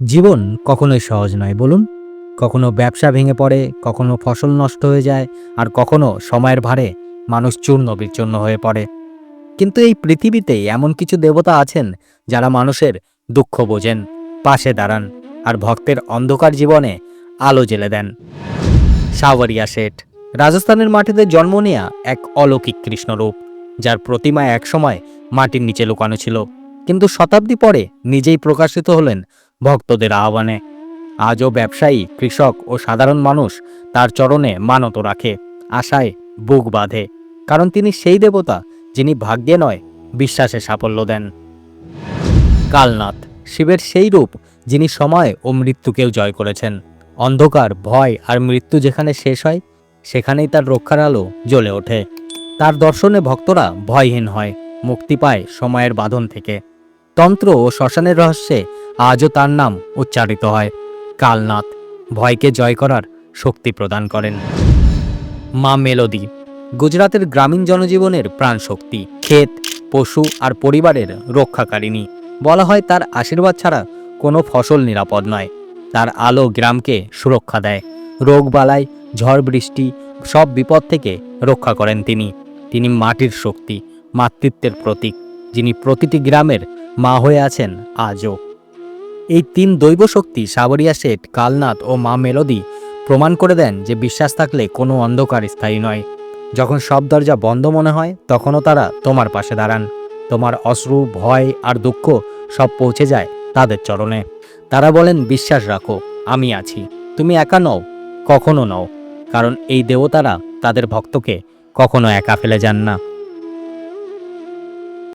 জীবন কখনোই সহজ নয়, বলুন। কখনো ব্যবসা ভেঙে পড়ে, কখনো ফসল নষ্ট হয়ে যায়, আর কখনো সময়ের ভারে মানুষ চূর্ণ বিচূর্ণ হয়ে পড়ে। কিন্তু এই পৃথিবীতে এমন কিছু দেবতা আছেন যারা মানুষের দুঃখ বোঝেন, পাশে দাঁড়ান, আর ভক্তের অন্ধকার জীবনে আলো জ্বেলে দেন। সাওয়ারিয়া শেঠ, রাজস্থানের মাটিতে জন্ম নেয়া এক অলৌকিক কৃষ্ণরূপ, যার প্রতিমা একসময় মাটির নিচে লুকানো ছিল। কিন্তু শতাব্দী পরে নিজেই প্রকাশিত হলেন ভক্তদের আহ্বানে। আজও ব্যবসায়ী, কৃষক ও সাধারণ মানুষ তার চরণে মানত রাখে, আশায় বুক বাঁধে। কারণ তিনি সেই দেবতা যিনি ভাগ্যে নয়, বিশ্বাসে সাফল্য দেন। কালনাথ, শিবের সেই রূপ যিনি সময় ও মৃত্যুকেও জয় করেছেন। অন্ধকার, ভয় আর মৃত্যু যেখানে শেষ হয়, সেখানেই তার রক্ষার আলো জ্বলে ওঠে। তার দর্শনে ভক্তরা ভয়হীন হয়, মুক্তি পায় সময়ের বাঁধন থেকে। তন্ত্র ও শ্মশানের রহস্যে আজও তার নাম উচ্চারিত হয়। কালনাথ ভয়কে জয় করার শক্তি প্রদান করেন। মা মেলোদি গুজরাতের গ্রামীণ জনজীবনের প্রাণ শক্তি ক্ষেত, পশু আর পরিবারের রক্ষাকারিণী। বলা হয় তার আশীর্বাদ ছাড়া কোনো ফসল নিরাপদ নয়। তার আলো গ্রামকে সুরক্ষা দেয়। রোগ বালাই, ঝড় বৃষ্টি সব বিপদ থেকে রক্ষা করেন তিনি। তিনি মাটির শক্তি, মাতৃত্বের প্রতীক, যিনি প্রতিটি গ্রামের মা হয়ে আছেন আজও। এই তিন দৈব শক্তি সাবরিয়া শেঠ, কালনাথ ও মা মেলোদি প্রমাণ করে দেন যে বিশ্বাস থাকলে কোনো অন্ধকার স্থায়ী নয়। যখন সব দরজা বন্ধ মনে হয়, তখনও তারা তোমার পাশে দাঁড়ান। তোমার অশ্রু, ভয় আর দুঃখ সব পৌঁছে যায় তাদের চরণে। তারা বলেন, বিশ্বাস রাখো, আমি আছি। তুমি একা নও, কখনো নও। কারণ এই দেবতারা তাদের ভক্তকে কখনো একা ফেলে যান না।